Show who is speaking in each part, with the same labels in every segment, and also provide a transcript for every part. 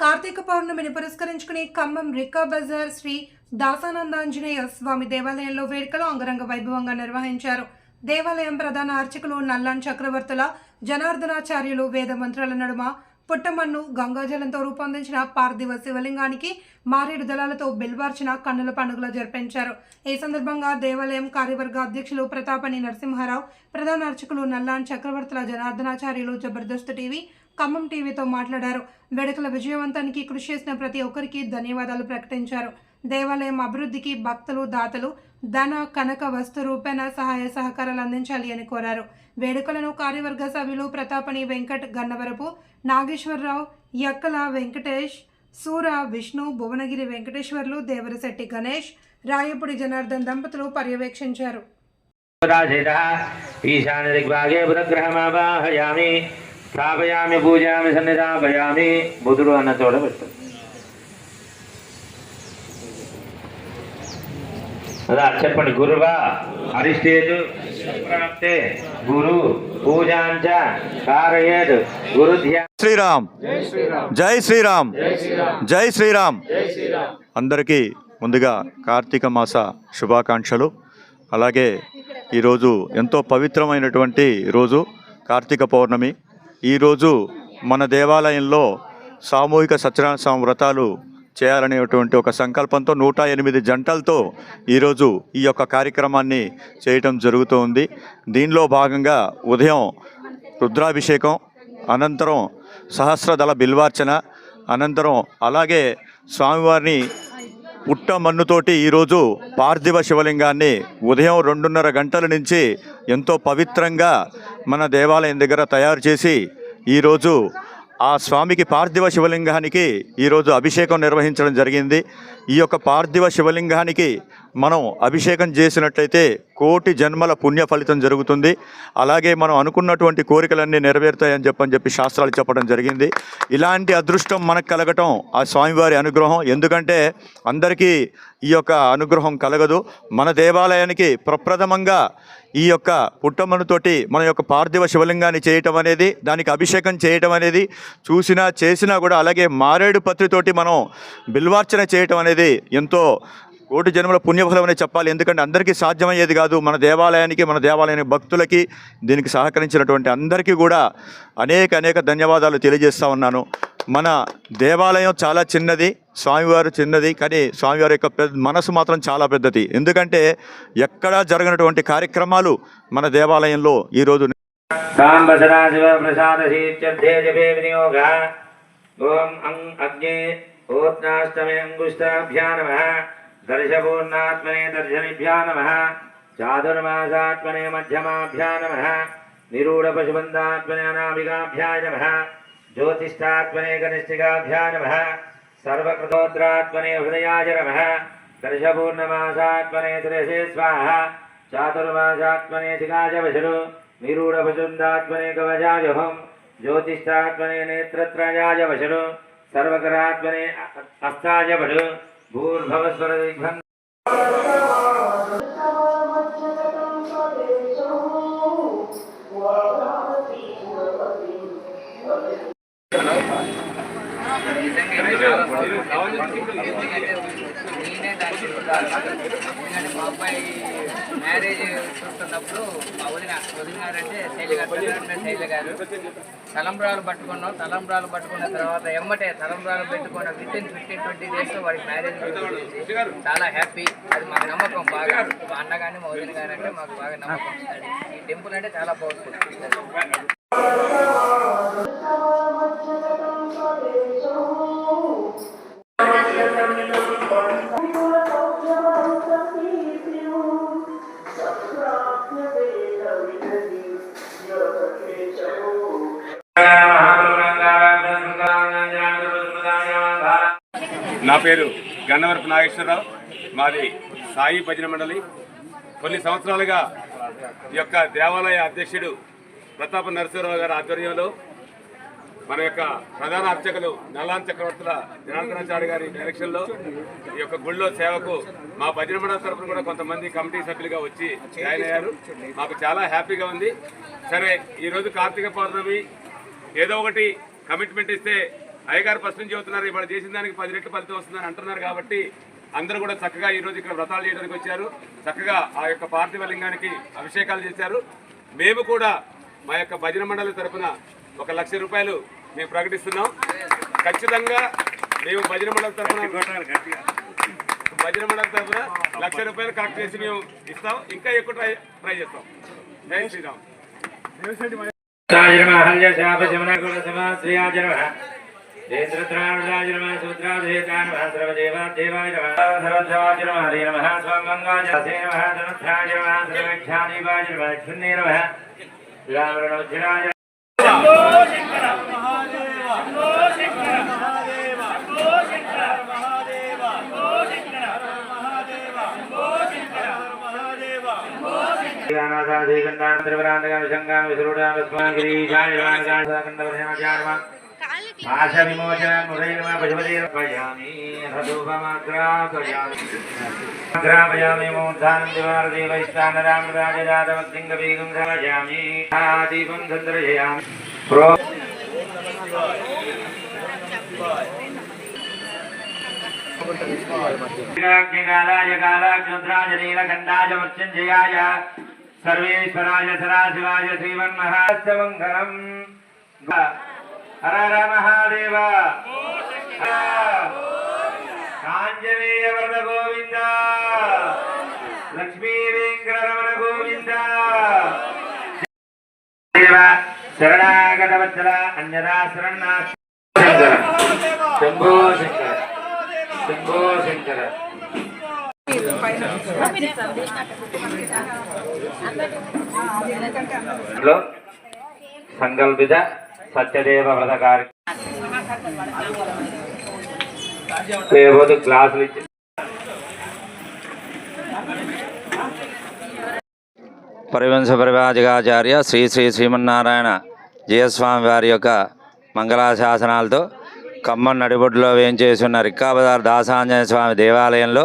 Speaker 1: కార్తీక పౌర్ణమిని పురస్కరించుకుని ఖమ్మం రికా బజార్ శ్రీ దాసానందాంజనేయ స్వామి దేవాలయంలో వేడుకలు అంగరంగ వైభవంగా నిర్వహించారు. దేవాలయం ప్రధాన అర్చకులు నల్లాన్ చక్రవర్తుల జనార్దనాచార్యులు వేద మంత్రాల నడుమ పుట్టమన్ను గంగాజలంతో రూపొందించిన పార్థివ శివలింగానికి మారేడు దళాలతో బిల్వార్చిన కన్నుల పండుగలు జరిపించారు. ఈ సందర్భంగా దేవాలయం కార్యవర్గ అధ్యక్షులు ప్రతాపని నరసింహారావు ప్రధాన అర్చకులు నల్లాన్ చక్రవర్తుల జనార్దనాచార్యులు జబర్దస్త్ టీవీ ఖమ్మం టీవీతో మాట్లాడారు. వేడుకల విజయవంతానికి కృషి చేసిన ప్రతి ఒక్కరికి ధన్యవాదాలు ప్రకటించారు. దేవాలయం అభివృద్ధికి భక్తులు దాతలు ధన కనక వస్తు రూపేణ సహాయ సహకారాలు అందించాలి అని కోరారు. వేడుకలను కార్యవర్గ సభ్యులు ప్రతాపని వెంకట్ గన్నవరపు నాగేశ్వరరావు యక్కల వెంకటేష్ సూర విష్ణు భువనగిరి వెంకటేశ్వర్లు దేవరశెట్టి గణేష్ రాయపుడి జనార్దన్ దంపతులు పర్యవేక్షించారు.
Speaker 2: బుధగ్రహమావాహయామి స్థాపయామి పూజామి సన్నిధాపయామి బుధుడు అన్న చోట పెట్టు అదా చెప్పండి గురువా అరిష్టేతు ప్రాప్తే గురు పూజాంచ కారయేత్ గురు ధ్యా
Speaker 3: శ్రీరామ్ జై శ్రీరామ్ జై శ్రీరామ్ అందరికీ ముందుగా కార్తీక మాస శుభాకాంక్షలు. అలాగే ఈరోజు ఎంతో పవిత్రమైనటువంటి రోజు కార్తీక పౌర్ణమి. ఈరోజు మన దేవాలయంలో సామూహిక సత్యనారాయణ స్వామి వ్రతాలు చేయాలనేటువంటి ఒక సంకల్పంతో నూట ఎనిమిది జంటలతో ఈరోజు ఈ యొక్క కార్యక్రమాన్ని చేయటం జరుగుతూ ఉంది దీనిలో భాగంగా ఉదయం రుద్రాభిషేకం అనంతరం సహస్రదళ బిల్వార్చన అనంతరం అలాగే స్వామివారిని పుట్ట మన్నుతోటి ఈరోజు పార్థివ శివలింగాన్ని ఉదయం రెండున్నర గంటల నుంచి ఎంతో పవిత్రంగా మన దేవాలయం దగ్గర తయారు చేసి ఈరోజు ఆ స్వామికి పార్థివ శివలింగానికి ఈరోజు అభిషేకం నిర్వహించడం జరిగింది. ఈ యొక్క పార్థివ శివలింగానికి మనం అభిషేకం చేసినట్లయితే కోటి జన్మల పుణ్య ఫలితం జరుగుతుంది. అలాగే మనం అనుకున్నటువంటి కోరికలన్నీ నెరవేరుతాయని చెప్పని చెప్పి శాస్త్రాలు చెప్పడం జరిగింది. ఇలాంటి అదృష్టం మనకు కలగటం ఆ స్వామివారి అనుగ్రహం. ఎందుకంటే అందరికీ ఈ యొక్క అనుగ్రహం కలగదు. మన దేవాలయానికి ప్రప్రథమంగా ఈ యొక్క పుట్టమ్మనుతోటి మన యొక్క పార్థివ శివలింగాన్ని చేయటం అనేది దానికి అభిషేకం చేయటం అనేది చూసినా చేసినా కూడా అలాగే మారేడు పత్రితోటి మనం బిల్వార్చన చేయటం అనేది ఎంతో కోటి జన్మల పుణ్యఫలం అనే చెప్పాలి. ఎందుకంటే అందరికీ సాధ్యమయ్యేది కాదు. మన దేవాలయానికి మన దేవాలయానికి భక్తులకి దీనికి సహకరించినటువంటి అందరికీ కూడా అనేక అనేక ధన్యవాదాలు తెలియజేస్తూ ఉన్నాను. మన దేవాలయం చాలా చిన్నది స్వామివారు చిన్నది కానీ స్వామివారి యొక్క పెద్ద మనసు మాత్రం చాలా పెద్దది. ఎందుకంటే ఎక్కడా జరగనటువంటి కార్యక్రమాలు మన దేవాలయంలో ఈరోజు
Speaker 2: ఓం అం అగ్నే ఓత్నాష్టమే అంగుష్టాభ్యా నమ. दर्शपूर्णात्मने दर्शनिभ्या नमः। चातुर्मासात्मने मध्यमाभ्या नमः निरूढपशुबन्धात्मने अनामिकाभ्याय नमः। ज्योतिष्ठात्मने कनिष्ठिकाभ्या नमः सर्वकृतोत्रात्मने हृदयाय नमः। दर्शपूर्णमासात्मने त्रिशे स्वाहा। चातुर्मासात्मने शिखाय वशरु निरूढपशुन्दात्मने कवचाय हुम् ज्योतिष्ठात्मने नेत्रत्रयाय वशरु सर्वकरात्मने अस्ताय वशु। భూర్భవస్వర దిగ్భం
Speaker 4: నేనే దానికి ఎందుకంటే మా అబ్బాయి మ్యారేజ్ చూస్తున్నప్పుడు మా వదిన వదిన గారు అంటే శైలి గారు పెద్దగారు శైలి గారు. తలంబ్రాలు పట్టుకున్నాం. తలంబ్రాలు పట్టుకున్న తర్వాత ఎమ్మటే తలంబ్రాలు పెట్టుకున్న with in fifteen twenty days వాడికి మ్యారేజ్ చాలా హ్యాపీ అది మాకు నమ్మకం బాగా. మా అన్న కానీ మా వదిన గారు అంటే మాకు బాగా నమ్మకం. ఈ టెంపుల్ అంటే చాలా పవర్ఫుల్
Speaker 5: నా పేరు గన్నవరపు నాగేశ్వరరావు. మాది సాయి భజన మండలి. కొన్ని సంవత్సరాలుగా ఈ యొక్క దేవాలయ అధ్యక్షుడు ప్రతాప నరసింహరావు గారి ఆధ్వర్యంలో మన యొక్క ప్రధాన అర్చకులు నల్లాన్ చక్రవర్తుల జనార్దనాచార్య గారి డైరెక్షన్లో ఈ యొక్క గుళ్ళో సేవకు మా భజన మండలి తరఫున కూడా కొంతమంది కమిటీ సభ్యులుగా వచ్చి జాయిన్ అయ్యారు. మాకు చాలా హ్యాపీగా ఉంది. సరే ఈరోజు కార్తీక పౌర్ణమి. ఏదో ఒకటి కమిట్మెంట్ ఇస్తే అయ్యగారు ఫస్ట్ నుంచి చెబుతున్నారు ఇవాళ చేసిన దానికి పది రెట్లు ఫలితం వస్తుందని అంటున్నారు కాబట్టి అందరూ కూడా చక్కగా ఈ రోజు ఇక్కడ వ్రతాలు చేయడానికి వచ్చారు చక్కగా ఆ యొక్క పార్థివ లింగానికి అభిషేకాలు చేశారు మేము కూడా మా యొక్క భజన మండలి తరపున ఒక లక్ష రూపాయలు మేము ప్రకటిస్తున్నాం ఖచ్చితంగా మేము భజన మండలి తరపున భజన మండలి తరపున లక్ష రూపాయలు కలెక్ట్ చేసి మేము ఇస్తాం ఇంకా ఎక్కువ ట్రై ట్రై చేస్తాం జై శ్రీరామ్
Speaker 2: श्रीसुत्रारुद्राय नमः सुत्राधेतान् नमः सर्वदेवादेवाय పాశ విమోచన మురైర్మ పశుపతిర్పయామి హృదూపమాగ్రాపయామి మూర్ధానం దివారదేవైస్తానరామరాజరాజవద్దింగవేగం సమయామి దీపం సందర్శయామి ప్రో కాలాయ కాలాగ్నుద్రాయ నీలకంఠాయ మృత్యుంజయాయ సర్వేశ్వరాయ సరాశివాయ శ్రీమన్మహాస్తమంగళం హర హర మహాదేవ కాంజనేయ వరద గోవింద లక్ష్మీ వెంకటరమణ గోవింద దేవ శరణాగత వత్సల అన్యదా శరణా శంభో శంకర శంభో శంకర సంకల్పిత సత్యదేవ వ్రత కార్యక్రమం క్లాసులు ఇచ్చి
Speaker 6: పరివంశ పరివాజకాచార్య శ్రీ శ్రీ శ్రీమన్నారాయణ జయస్వామి వారి యొక్క మంగళాశాసనాలతో ఖమ్మం నడిబొడ్డులో వేయించేసి ఉన్న రిక్కాబదార్ దాసాంజనేయ స్వామి దేవాలయంలో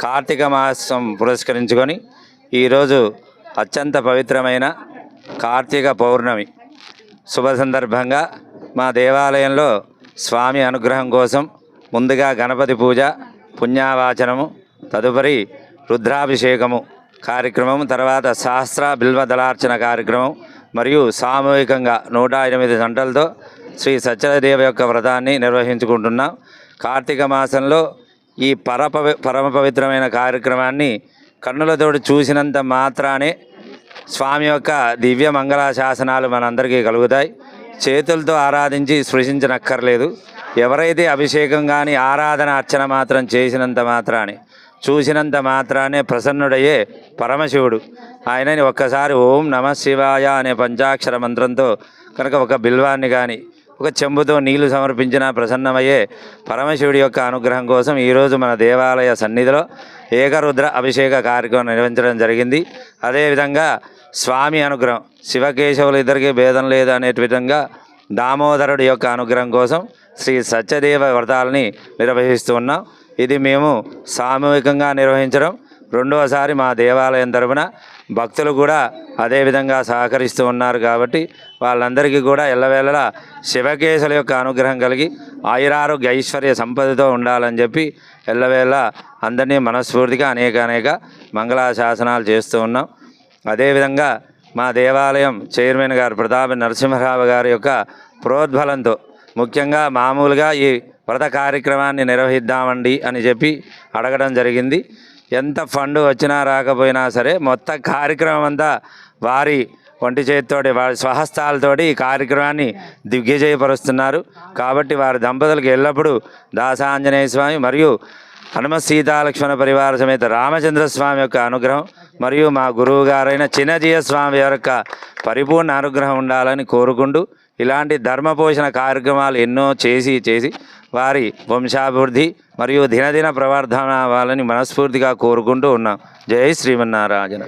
Speaker 6: కార్తీక మాసం పురస్కరించుకొని ఈరోజు అత్యంత పవిత్రమైన కార్తీక పౌర్ణమి. శుభ సందర్భంగా మా దేవాలయంలో స్వామి అనుగ్రహం కోసం ముందుగా గణపతి పూజ పుణ్యావాచనము తదుపరి రుద్రాభిషేకము కార్యక్రమం తర్వాత సహస్ర బిల్వ దళార్చన కార్యక్రమం మరియు సామూహికంగా నూట ఎనిమిది గంటలతో శ్రీ సత్యదేవ యొక్క వ్రతాన్ని నిర్వహించుకుంటున్నాం. కార్తీక మాసంలో ఈ పరపవి పరమ పవిత్రమైన కార్యక్రమాన్ని కన్నులతోటి చూసినంత మాత్రానే స్వామి యొక్క దివ్య మంగళ శాసనాలు మనందరికీ కలుగుతాయి. చేతులతో ఆరాధించి స్పృశించనక్కర్లేదు. ఎవరైతే అభిషేకం కానీ ఆరాధన అర్చన మాత్రం చేసినంత మాత్రాన్ని చూసినంత మాత్రానే ప్రసన్నుడయ్యే పరమశివుడు. ఆయనని ఒక్కసారి ఓం నమ శివాయ అనే పంచాక్షర మంత్రంతో కనుక ఒక బిల్వాన్ని కానీ ఒక చెంబుతో నీళ్ళు సమర్పించిన ప్రసన్నమయ్యే పరమశివుడి యొక్క అనుగ్రహం కోసం ఈరోజు మన దేవాలయ సన్నిధిలో ఏకరుద్ర అభిషేక కార్యక్రమం నిర్వహించడం జరిగింది. అదేవిధంగా స్వామి అనుగ్రహం శివకేశవులు ఇద్దరికీ భేదం లేదు అనే విధంగా దామోదరుడి యొక్క అనుగ్రహం కోసం శ్రీ సత్యదేవ వ్రతాలని నిర్వహిస్తూ ఉన్నాం. ఇది మేము సామూహికంగా నిర్వహించడం. రెండవసారి మా దేవాలయం తరఫున భక్తులు కూడా అదేవిధంగా సహకరిస్తూ ఉన్నారు కాబట్టి వాళ్ళందరికీ కూడా ఎల్లవేళలా శివకేశుల యొక్క అనుగ్రహం కలిగి ఆయురారోగ్య ఐశ్వర్య సంపదతో ఉండాలని చెప్పి ఎల్లవేళ అందరినీ మనస్ఫూర్తిగా అనేక అనేక మంగళాశాసనాలు చేస్తూ ఉన్నాం. అదేవిధంగా మా దేవాలయం చైర్మన్ గారు ప్రతాప నరసింహరావు గారి యొక్క ప్రోద్బలంతో ముఖ్యంగా మామూలుగా ఈ వ్రత కార్యక్రమాన్ని నిర్వహిద్దామండి అని చెప్పి అడగడం జరిగింది. ఎంత ఫండ్ వచ్చినా రాకపోయినా సరే మొత్తం కార్యక్రమం అంతా వారి ఒంటి చేతితోటి వారి స్వహస్తాలతోటి ఈ కార్యక్రమాన్ని దిగ్విజయపరుస్తున్నారు కాబట్టి వారి దంపతులకు ఎల్లప్పుడూ దాసాంజనేయ స్వామి మరియు హనుమ సీతాలక్ష్మణ పరివార సమేత రామచంద్ర స్వామి యొక్క అనుగ్రహం మరియు మా గురువు గారైన చిన్నజీయ స్వామి యొక్క పరిపూర్ణ అనుగ్రహం ఉండాలని కోరుకుంటూ ఇలాంటి ధర్మ పోషణ కార్యక్రమాలు ఎన్నో చేసి చేసి వారి వంశాభివృద్ధి మరియు దినదిన ప్రవర్ధన అవ్వాలని మనస్ఫూర్తిగా కోరుకుంటూ ఉన్నాం. జై శ్రీమన్నారాయణ.